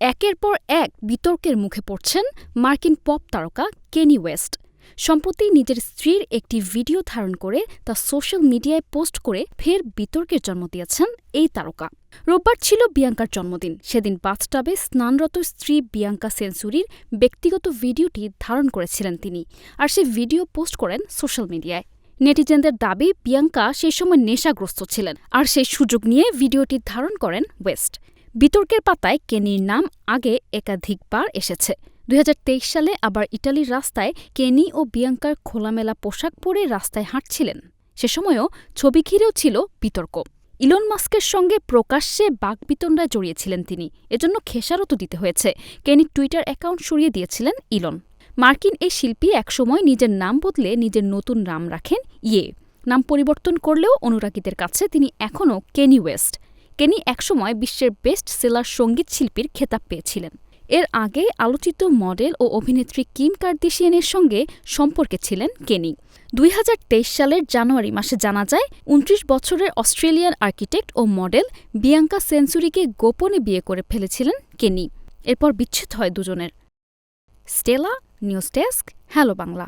একের পর এক বিতর্কের মুখে পড়ছেন মার্কিন পপ তারকা কেনি ওয়েস্ট। সম্প্রতি নিজের স্ত্রীর একটি ভিডিও ধারণ করে তা সোশ্যাল মিডিয়ায় পোস্ট করে ফের বিতর্কের জন্ম দিয়েছেন এই তারকা। রোববার ছিল বিয়াঙ্কার জন্মদিন। সেদিন বাথটাবে স্নানরত স্ত্রী বিয়াঙ্কা সেঞ্চুরির ব্যক্তিগত ভিডিওটি ধারণ করেছিলেন তিনি আর সে ভিডিও পোস্ট করেন সোশ্যাল মিডিয়ায়। নেটিজেনদের দাবি, বিয়াঙ্কা সেই সময় নেশাগ্রস্ত ছিলেন আর সেই সুযোগ নিয়ে ভিডিওটি ধারণ করেন ওয়েস্ট। বিতর্কের পাতায় কেনির নাম আগে একাধিকবার এসেছে। দুই হাজার তেইশ সালে আবার ইটালির রাস্তায় কেনি ও বিয়াঙ্কার খোলামেলা পোশাক পরে রাস্তায় হাঁটছিলেন। সে সময়ও ছবি ঘিরেও ছিল বিতর্ক। ইলন মাস্কের সঙ্গে প্রকাশ্যে বাকবিতণ্ডায় জড়িয়েছিলেন তিনি। এজন্য খেসারতও দিতে হয়েছে। কেনি টুইটার অ্যাকাউন্ট সরিয়ে দিয়েছিলেন ইলন। মার্কিন এই শিল্পী একসময় নিজের নাম বদলে নিজের নতুন নাম রাখেন ইয়ে। নাম পরিবর্তন করলেও অনুরাগীদের কাছে তিনি এখনও কেনি ওয়েস্ট। কেনি একসময় বিশ্বের বেস্ট সেলার সংগীত শিল্পীর খেতাব পেয়েছিলেন। এর আগে আলোচিত মডেল ও অভিনেত্রী কিম কার্দিশিয়ানের সঙ্গে সম্পর্কে ছিলেন কেনি। দুই হাজার তেইশ সালের জানুয়ারি মাসে জানা যায়, উনত্রিশ বছরের অস্ট্রেলিয়ান আর্কিটেক্ট ও মডেল বিয়াঙ্কা সেঞ্চুরিকে গোপনে বিয়ে করে ফেলেছিলেন কেনি। এরপর বিচ্ছেদ হয় দুজনের। Stella, news desk, hello Bangla.